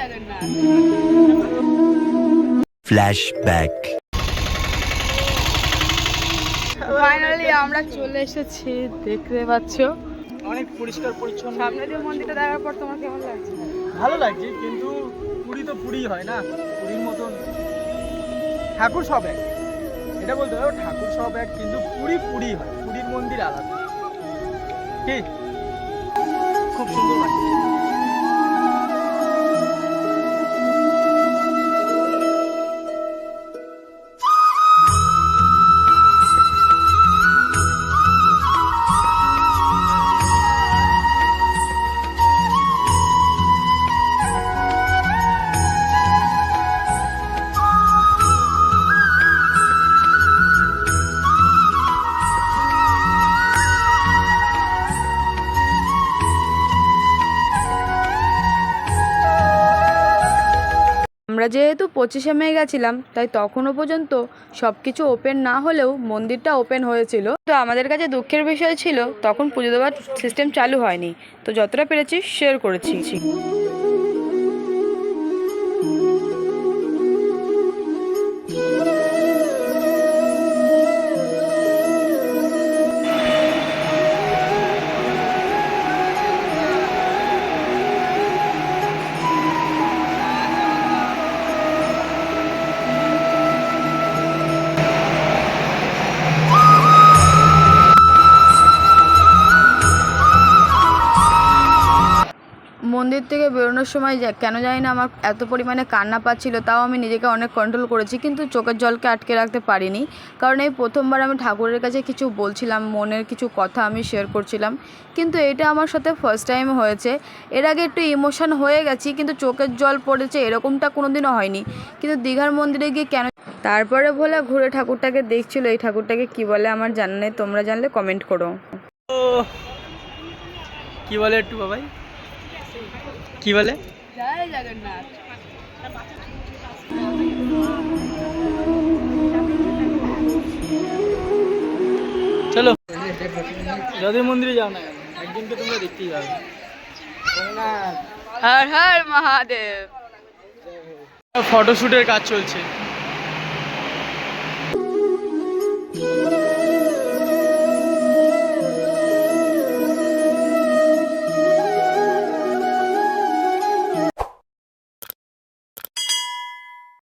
Jagannath Flashback. Finally আমরা চলে এসেছি দেখতে পাচ্ছ। অনেক পরিষ্কার পরিচ্ছন্ন। সামনে দিয়ে মন্দিরটা দেখার পর তোমার কেমন লাগছে? ভালো লাগছে কিন্তু পুরী তো পুরী হয় না? পুরীর মতন ঠাকুর সব এক। এটা বলতে হবে ঠাকুর সব এক কিন্তু পুরী পুরী হয়। পুরীর মন্দির আলাদা। কি খুব সুন্দর লাগছে। আমরা যেহেতু পঁচিশে মে গেছিলাম, তাই তখনও পর্যন্ত সব কিছু ওপেন না হলেও মন্দিরটা ওপেন হয়েছিল। তো আমাদের কাছে দুঃখের বিষয় ছিল, তখন পুজো দেওয়ার সিস্টেম চালু হয়নি। তো যতটা পেরেছি শেয়ার করেছি। মন্দির থেকে বেরোনোর সময় কেন জানি না আমার এত পরিমাণে কান্না পাচ্ছিল, তাও আমি নিজেকে অনেক কন্ট্রোল করেছি, কিন্তু চোখের জলকে আটকে রাখতে পারিনি। কারণ এই প্রথমবার আমি ঠাকুরের কাছে কিছু বলছিলাম, মনের কিছু কথা আমি শেয়ার করছিলাম, কিন্তু এটা আমার সাথে ফার্স্ট টাইম হয়েছে। এর আগে একটু ইমোশন হয়ে গেছি, কিন্তু চোখের জল পড়েছে, এরকমটা কোনোদিনও হয়নি। কিন্তু দীঘার মন্দিরে গিয়ে কেন তারপরে ভোলা ঘুরে ঠাকুরটাকে দেখছিল, এই ঠাকুরটাকে কি বলে আমার জানা নেই, তোমরা জানলে কমেন্ট করো। কি বলে একটু বাবাই? কি বলে? জয় জগন্নাথ। চলো। যাদের মন্দিরে যাও না একদিনকে তোমরা দেখতেই পাবে। হর হর মহাদেব। ফটোশুটের কাজ চলছে।